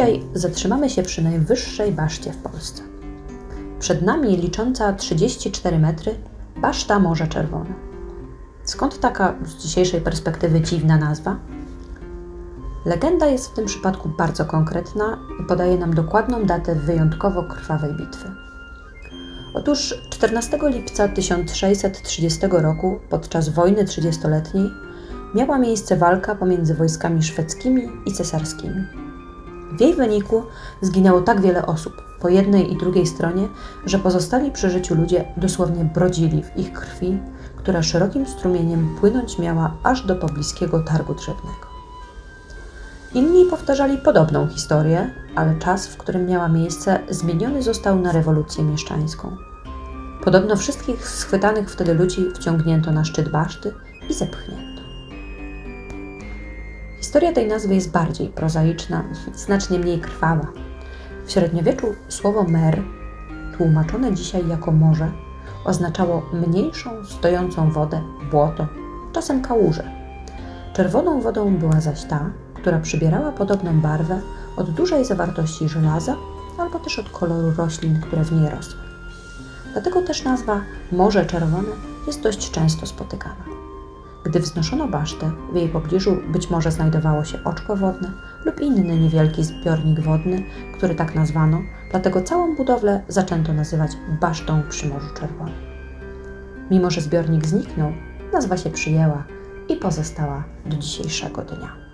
Dzisiaj zatrzymamy się przy najwyższej baszcie w Polsce. Przed nami licząca 34 metry baszta Morze Czerwone. Skąd taka z dzisiejszej perspektywy dziwna nazwa? Legenda jest w tym przypadku bardzo konkretna i podaje nam dokładną datę wyjątkowo krwawej bitwy. Otóż 14 lipca 1630 roku, podczas wojny trzydziestoletniej, miała miejsce walka pomiędzy wojskami szwedzkimi i cesarskimi. W jej wyniku zginęło tak wiele osób po jednej i drugiej stronie, że pozostali przy życiu ludzie dosłownie brodzili w ich krwi, która szerokim strumieniem płynąć miała aż do pobliskiego targu drzewnego. Inni powtarzali podobną historię, ale czas, w którym miała miejsce, zmieniony został na rewolucję mieszczańską. Podobno wszystkich schwytanych wtedy ludzi wciągnięto na szczyt baszty i zepchnięto. Historia tej nazwy jest bardziej prozaiczna, znacznie mniej krwawa. W średniowieczu słowo mer, tłumaczone dzisiaj jako morze, oznaczało mniejszą, stojącą wodę, błoto, czasem kałużę. Czerwoną wodą była zaś ta, która przybierała podobną barwę od dużej zawartości żelaza albo też od koloru roślin, które w niej rosły. Dlatego też nazwa Morze Czerwone jest dość często spotykana. Gdy wznoszono basztę, w jej pobliżu być może znajdowało się oczko wodne lub inny niewielki zbiornik wodny, który tak nazwano, dlatego całą budowlę zaczęto nazywać basztą przy Morzu Czerwonym. Mimo, że zbiornik zniknął, nazwa się przyjęła i pozostała do dzisiejszego dnia.